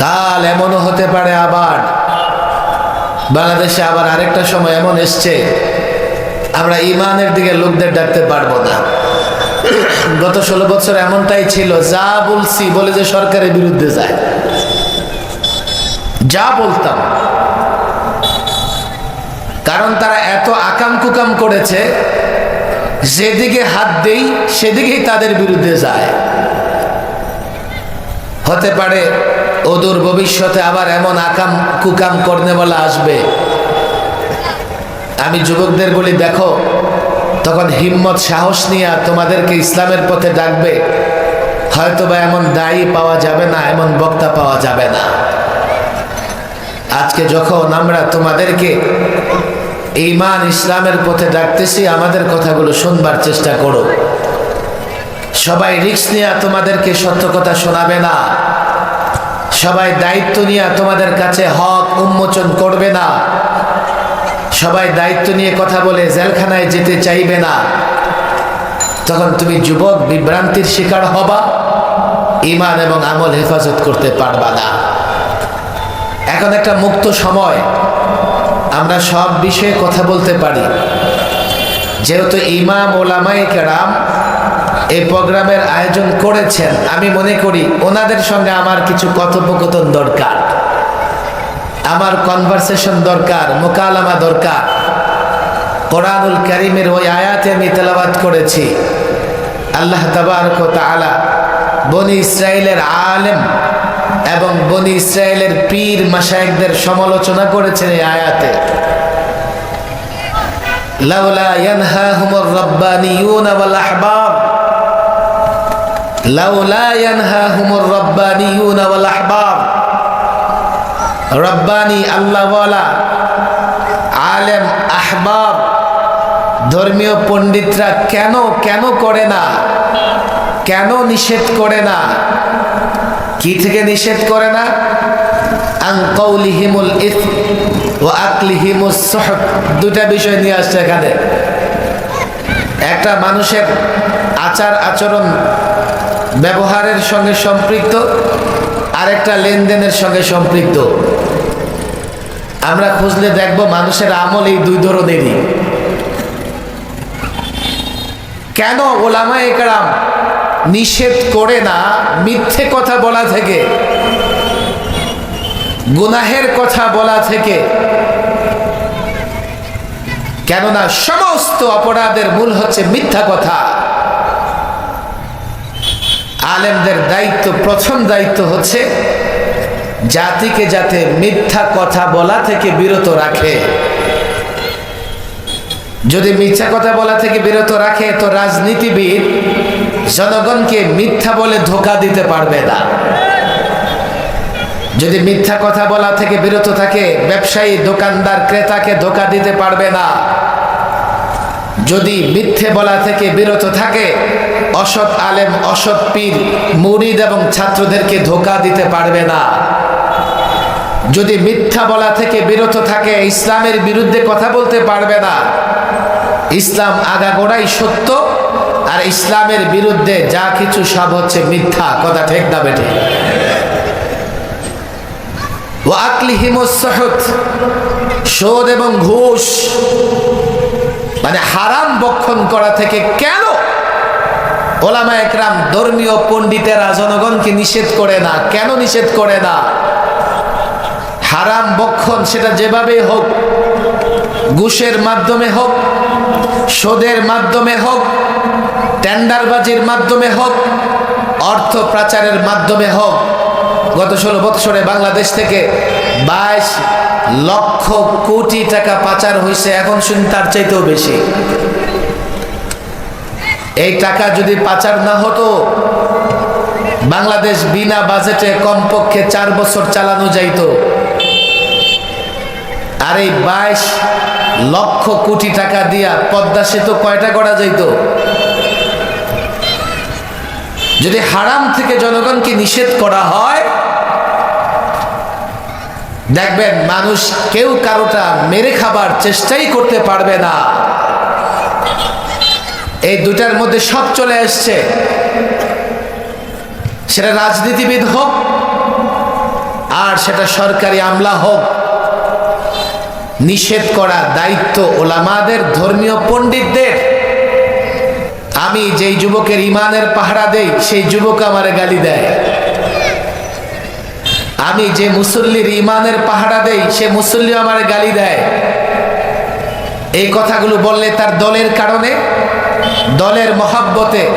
কাল এমনও হতে পারে আবার। বাংলাদেশে আবার আরেকটা সময় এমন এসছে, আমরা ইমানের দিকে লোকদের ডাকতে পারব না। গত ষোলো বছর এমনটাই ছিল, যা বলছি বলে যে সরকারের বিরুদ্ধে যায়। যা বলতাম। কারণ তারা এত আকাম কুকাম করেছে, যেদিকে হাত দেই সেদিকেই তাদের বিরুদ্ধে যায়। হতে পারে অদূর ভবিষ্যতে আবার এমন আকাম, কুকাম বলা আসবে। আমি যুবকদের বলি, দেখো, তখন হিম্মত, সাহস নিয়ে তোমাদেরকে ইসলামের পথে ডাকবে। হয়তো বা এমন দায়ী পাওয়া যাবে না, এমন বক্তা পাওয়া যাবে না। আজকে যখন আমরা তোমাদেরকে ইমান ইসলামের পথে ডাকতেছি, আমাদের কথাগুলো শুনবার চেষ্টা করো। সবাই রিক্স নিয়ে তোমাদেরকে সত্য কথা শোনাবে না। সবাই দায়িত্ব নিয়ে তোমাদের কাছে হক উন্মোচন করবে না। সবাই দায়িত্ব নিয়ে কথা বলে জেলখানায় যেতে চাইবে না। তখন তুমি যুবক বিভ্রান্তির শিকার হবা। ইমান এবং আমল হেফাজত করতে পারবা না। এখন একটা মুক্ত সময়। আমরা সব বিষয়ে কথা বলতে পারি। যেহেতু ইমাম ওলামাই কেরাম এই প্রোগ্রামের আয়োজন করেছেন। আমি মনে করি ওনাদের সঙ্গে আমার কিছু কথোপকথন দরকার। আমার কনভারসেশন দরকার, মোকালামা দরকার। কোরআনুল করিমের ওই আয়াতে আমি তেলাবাদ করেছি। আল্লাহ তাবারক তাআলা বনি ইসরায়েলের আলেম এবং বনি ইসরায়েলের পীর মাসায়েকদের সমালোচনা করেছেন এই আয়াতে। লাউলা ইয়ানহাহুমুর রাব্বানিয়ুনা ওয়াল আহবার আল্লাহওয়ালা আলেম আহবাব ধর্মীয় পণ্ডিতরা কেন কেন করে না? কেন নিষেধ করে না? কি থেকে নিষেধ করে না? আংকৌলিহিমুল ইথ ও আকলিহিমুস সহক। দুটা বিষয় নিয়ে আসছে এখানে। একটা মানুষের আচার আচরণ ব্যবহারের সঙ্গে সম্পৃক্ত, আরেকটা লেনদেনের সঙ্গে সম্পৃক্ত। আমরা খুঁজলে দেখব মানুষের আমল এই দুই ধরনেরই। কেন ওলামা একরাম নিষেধ করে না মিথ্যে কথা বলা থেকে, গুনাহের কথা বলা থেকে? কেননা সমস্ত অপরাধের মূল হচ্ছে মিথ্যা কথা। আলেমদের দায়িত্ব, প্রথম দায়িত্ব হচ্ছে জাতিকে যাতে মিথ্যা কথা বলা থেকে বিরত রাখে। যদি মিথ্যা কথা বলা থেকে বিরত রাখে, তো রাজনীতিবিদ জনগণকে মিথ্যা বলে ধোকা দিতে পারবে না। যদি মিথ্যা কথা বলা থেকে বিরত থাকে, ব্যবসায়ী, দোকানদার, ক্রেতাকে ধোকা দিতে পারবে না। যদি মিথ্যে বলা থেকে বিরত থাকে অসৎ আলেম, অসৎ পীর, মুরিদ এবং ছাত্রদেরকে ধোকা দিতে পারবে না। যদি মিথ্যা বলা থেকে বিরত থাকে, ইসলামের বিরুদ্ধে কথা বলতে পারবে না। ইসলাম আগাগোড়াই সত্য, আর ইসলামের বিরুদ্ধে যা কিছু সব হচ্ছে মিথ্যা। কথা ঠিক না বেঠে। ও আকলি হিমসহত সোদ এবং ঘুষ মানে হারাম বক্ষণ করা থেকে কেন ওলামা একরাম, ধর্মীয় পণ্ডিতেরা, জনগণকে নিষেধ করে না। কেন নিষেধ করে না? হারাম বক্ষণ সেটা যেভাবে হোক, ঘুষের মাধ্যমে হোক সোদের মাধ্যমে হোক, টেন্ডারবাজির মাধ্যমে হোক, অর্থ পাচারের মাধ্যমে হোক, গত ষোলো বৎসরে বাংলাদেশ থেকে বাইশ লক্ষ কোটি টাকা পাচার হয়েছে, এখন শুনি তার চাইতেও বেশি। এই টাকা যদি পাচার না হতো, বাংলাদেশ বিনা বাজেটে কমপক্ষে চার বছর চালানো যাইত। আর এই বাইশ লক্ষ কোটি টাকা দিয়া পদ্মা সেতু কয়টা করা যাইত? যদি হারাম থেকে জনগণকে নিষেধ করা হয়, দেখবেন মানুষ কেউ কারোটা মেরে খাবার চেষ্টাই করতে পারবে না। এই দুটার মধ্যে সব চলে আসছে সেটা রাজনীতিবিদ হোক, আর সেটা সরকারি আমলা হোক, নিষেধ করা দায়িত্ব ওলামাদের, ধর্মীয় পণ্ডিতদের। আমি যেই যুবকের ইমানের পাহারা দেই, সেই যুবক আমার গালি দেয়। আমি যে মুসল্লির ইমানের পাহারা দেই, সে মুসল্লি আমার গালি দেয়। এই কথাগুলো বললে তার দলের কারণে দলের মহাব্বতে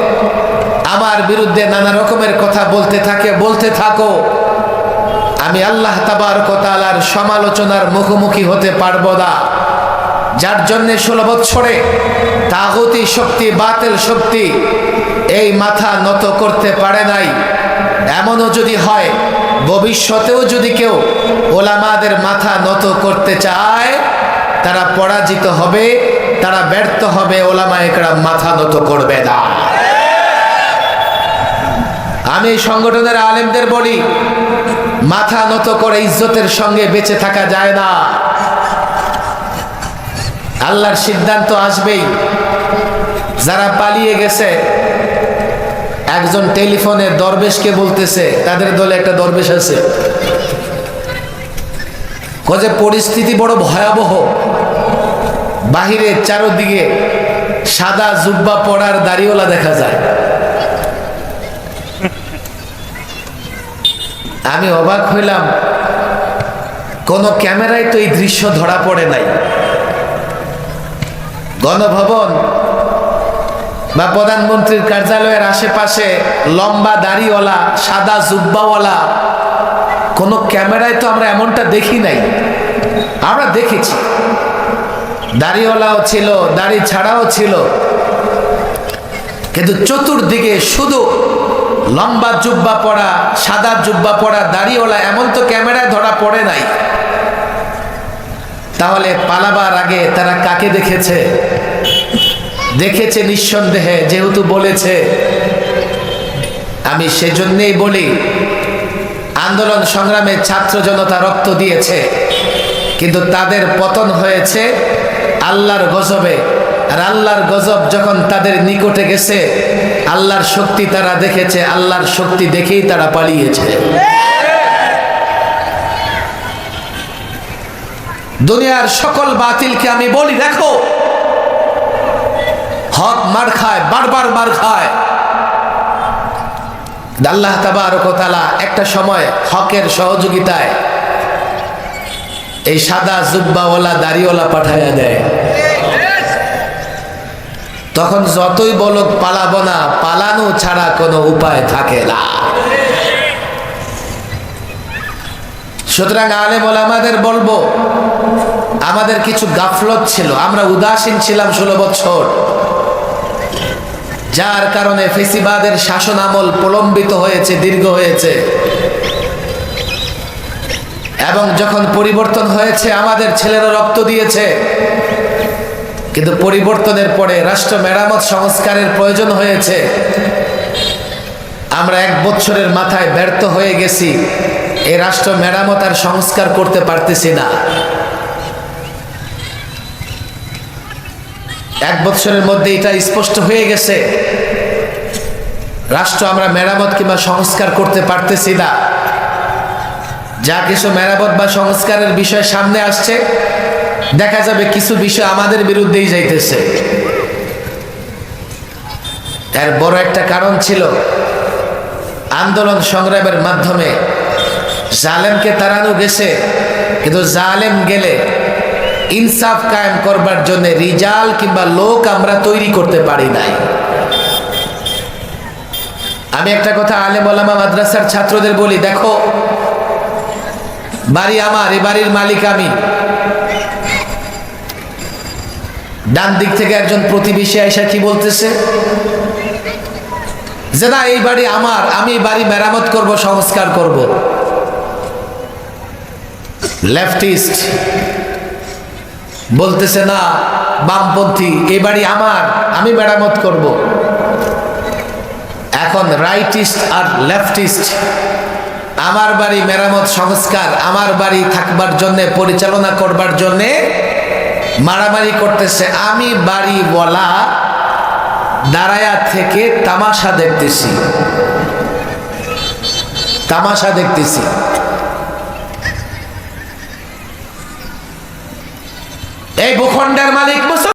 আমার বিরুদ্ধে নানা রকমের কথা বলতে থাকে, বলতে থাকো। আমি আল্লাহ তাবার তালার সমালোচনার মুখোমুখি হতে পারব না। যার জন্যে ষোলো বৎসরে তাগতি শক্তি, বাতেল শক্তি এই মাথা নত করতে পারে নাই। এমনও যদি হয়, ভবিষ্যতেও যদি কেউ ওলামাদের মাথা নত করতে চায়, তারা পরাজিত হবে। তারা ব্যর্থ হবে, ওলামা মাথা নত করবে না। আমি এই সংগঠনের আলেমদের বলি, মাথা নত করে ইজ্জতের সঙ্গে বেঁচে থাকা যায় না। আল্লাহর সিদ্ধান্ত আসবেই। যারা পালিয়ে গেছে, একজন টেলিফোনে দরবেশকে বলতেছে, তাদের দলে একটা দরবেশ আছে। কজে পরিস্থিতি বড় ভয়াবহ। বাহিরে চারোদিকে সাদা জুব্বা পড়ার দাড়িওয়ালা দেখা যায়। আমি অবাক হইলাম, কোন ক্যামেরায় তো এই দৃশ্য ধরা পড়ে নাই। গণভবন বা প্রধানমন্ত্রীর কার্যালয়ের আশেপাশে লম্বা দাড়িওয়ালা, সাদা জুব্বাওয়ালা, কোনো ক্যামেরায় তো আমরা এমনটা দেখি নাই। আমরা দেখেছি। দাড়িওয়ালাও ছিল, দাড়ি ছাড়াও ছিল। কিন্তু চতুর্দিকে শুধু লম্বা জুব্বা পড়া সাদা জুব্বা পড়া দাড়িওয়ালা, এমন তো ক্যামেরায় ধরা পড়ে নাই। তাহলে পালাবার আগে তারা কাকে দেখেছে? দেখেছে নিঃসন্দেহে, যেহেতু বলেছে। আমি সেজন্যেই বলি, আন্দোলন সংগ্রামে ছাত্র জনতা রক্ত দিয়েছে, কিন্তু তাদের পতন হয়েছে আল্লাহর গজবে আর আল্লাহর গজব যখন তাদের নিকটে গেছে, আল্লাহর শক্তি তারা দেখেছে, আল্লাহর শক্তি দেখেই তারা পালিয়েছে। দুনিয়ার সকল বাতিলকে আমি বলি, দেখো, হক মার খায়, বারবার মার খায়। আল্লাহ তাবারকতালা একটা সময় হকের সহযোগিতায় এই সাদা জুব্বাওয়ালা দাড়িওয়ালা পাঠাইয়া দেয়। তখন যতই বলক পালাবো না, পালানো ছাড়া কোনো উপায় থাকে না। সুতরাং আলেম আমাদের বলব, আমাদের কিছু গাফলত ছিল, আমরা উদাসীন ছিলাম ষোলো বছর। যার কারণে ফেসিবাদের শাসন আমল প্রলম্বিত হয়েছে, দীর্ঘ হয়েছে। এবং যখন পরিবর্তন হয়েছে, আমাদের ছেলেরা রক্ত দিয়েছে। কিন্তু পরিবর্তনের পরে রাষ্ট্র মেরামত সংস্কারের প্রয়োজন হয়েছে। আমরা এক বছরের মাথায় ব্যর্থ হয়ে গেছি। এই রাষ্ট্র মেরামত আর সংস্কার করতে পারতেছি না। এক বছরের মধ্যে এটা স্পষ্ট হয়ে গেছে। রাষ্ট্র আমরা মেরামত কিংবা সংস্কার করতে পারতেছি না। যা কিছু মেরামত বা সংস্কারের বিষয় সামনে আসছে, দেখা যাবে কিছু বিষয় আমাদের বিরুদ্ধেই যাইতেছে। এর বড় একটা কারণ ছিল আন্দোলন সংগ্রামের মাধ্যমে জালেমকে তাড়ানো গেছে, কিন্তু জালেম গেলে ইনসাফ কায়েম করবার জন্য রিজাল কিংবা লোক আমরা তৈরি করতে পারি নাই। আমি একটা কথা আলেম ওলামা মাদ্রাসার ছাত্রদের বলি, দেখো বাড়ি আমার, এ বাড়ির মালিক আমি। ডান দিক থেকে একজন প্রতিবেশী আয়সা কি বলতেছে? যে না, এই বাড়ি আমার, আমি এই বাড়ি মেরামত করব, সংস্কার করব। লেফটিস্ট বলতেছে, না, বামপন্থী এই বাড়ি আমার, আমি মেরামত করব। এখন রাইটিস্ট আর লেফটিস্ট আমার বাড়ি মেরামত সংস্কার, আমার বাড়ি থাকবার জন্য, পরিচালনা করবার জন্য মারামারি করতেছে। আমি বাড়িওয়ালা দাঁড়ায়া থেকে তামাশা দেখতেছি। তামাশা দেখতেছি। এই ভূখণ্ডের মালিক